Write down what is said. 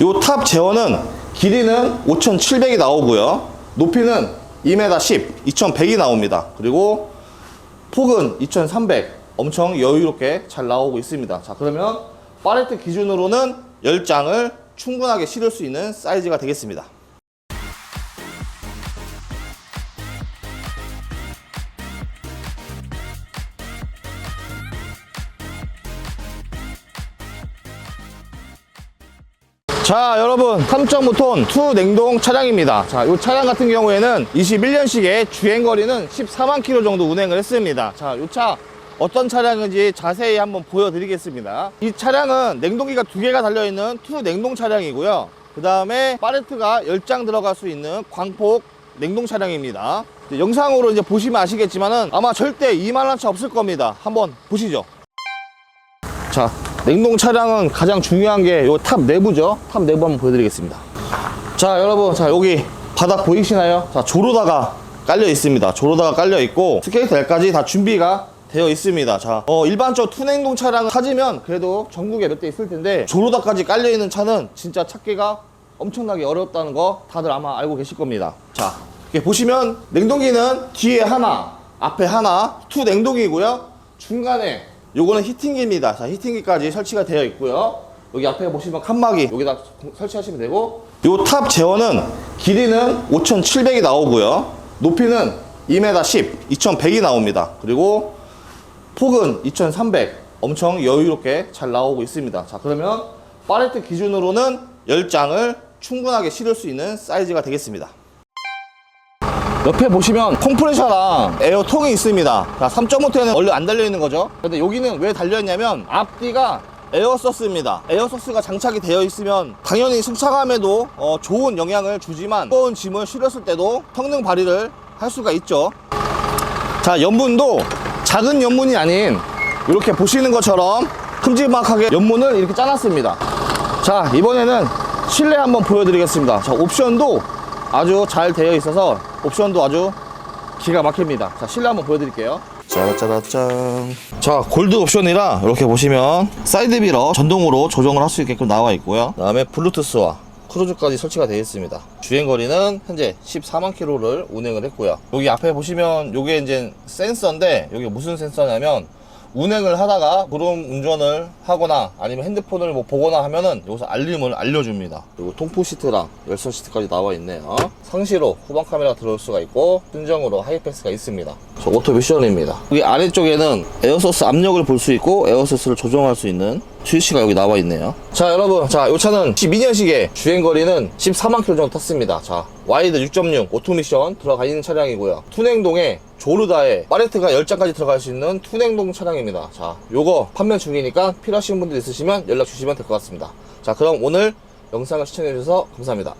요 탑 제어는 길이는 5,700이 나오고요. 높이는 2m 10, 2,100이 나옵니다. 그리고 폭은 2,300. 엄청 여유롭게 잘 나오고 있습니다. 자, 그러면 팔레트 기준으로는 10장을 충분하게 실을 수 있는 사이즈가 되겠습니다. 자 여러분 3.5톤 투 냉동 차량입니다. 자이 차량 같은 경우에는 21년식에 주행거리는 14만 킬로 정도 운행을 했습니다. 자이 차 어떤 차량인지 자세히 한번 보여드리겠습니다. 이 차량은 냉동기가 두 개가 달려있는 투 냉동 차량이고요. 그 다음에 팔레트가 10장 들어갈 수 있는 광폭 냉동 차량입니다. 이제 영상으로 이제 보시면 아시겠지만은 아마 절대 2만원 차 없을 겁니다. 한번 보시죠. 자, 냉동 차량은 가장 중요한 게 요 탑 내부죠. 탑 내부 한번 보여드리겠습니다. 자, 여러분, 자 여기 바닥 보이시나요? 자, 조로다가 깔려 있습니다. 조로다가 깔려 있고 스케이트 L까지 다 준비가 되어 있습니다. 자, 어, 일반적 투냉동 차량을 찾으면 그래도 전국에 몇 대 있을 텐데 조로다까지 깔려 있는 차는 진짜 찾기가 엄청나게 어렵다는 거 다들 아마 알고 계실 겁니다. 자, 이렇게 보시면 냉동기는 뒤에 하나, 앞에 하나, 투 냉동이고요. 중간에 요거는 히팅기입니다. 자, 히팅기까지 설치가 되어 있고요. 여기 앞에 보시면 칸막이 여기다 설치하시면 되고 요 탑 제어는 길이는 5,700이 나오고요. 높이는 2m 10, 2,100이 나옵니다. 그리고 폭은 2,300 엄청 여유롭게 잘 나오고 있습니다. 자, 그러면 팔레트 기준으로는 10장을 충분하게 실을 수 있는 사이즈가 되겠습니다. 옆에 보시면 컴프레셔랑 에어통이 있습니다. 자, 3.5T는 원래 안 달려있는 거죠. 근데 여기는 왜 달려있냐면 앞뒤가 에어서스입니다. 에어서스가 장착이 되어 있으면 당연히 승차감에도 어, 좋은 영향을 주지만 무거운 짐을 실었을 때도 성능 발휘를 할 수가 있죠. 자, 연문도 작은 연문이 아닌 이렇게 보시는 것처럼 큼지막하게 연문을 이렇게 짜놨습니다. 자, 이번에는 실내 한번 보여드리겠습니다. 자, 옵션도 아주 잘 되어 있어서 옵션도 아주 기가 막힙니다. 자, 실내 한번 보여드릴게요. 짜라짜라짠. 자, 골드 옵션이라 이렇게 보시면 사이드 미러 전동으로 조정을 할 수 있게끔 나와 있고요. 그 다음에 블루투스와 크루즈까지 설치가 되어 있습니다. 주행 거리는 현재 14만 킬로를 운행을 했고요. 여기 앞에 보시면 이게 이제 센서인데 여기 무슨 센서냐면 운행을 하다가 구름 운전을 하거나 아니면 핸드폰을 뭐 보거나 하면은 여기서 알림을 알려줍니다. 그리고 통풍 시트랑 열선 시트까지 나와 있네요. 상시로 후방 카메라 들어올 수가 있고 순정으로 하이패스가 있습니다. 저 오토 미션입니다. 여기 아래쪽에는 에어소스 압력을 볼 수 있고 에어소스를 조정할 수 있는 스위치가 여기 나와 있네요. 자, 여러분. 자, 이 차는 12년식에 주행거리는 14만 킬로 정도 탔습니다. 자, 와이드 6.6 오토미션 들어가 있는 차량이고요. 투냉동에 조르다에 팔레트가 10장까지 들어갈 수 있는 투냉동 차량입니다. 자, 요거 판매 중이니까 필요하신 분들 있으시면 연락 주시면 될 것 같습니다. 자, 그럼 오늘 영상을 시청해주셔서 감사합니다.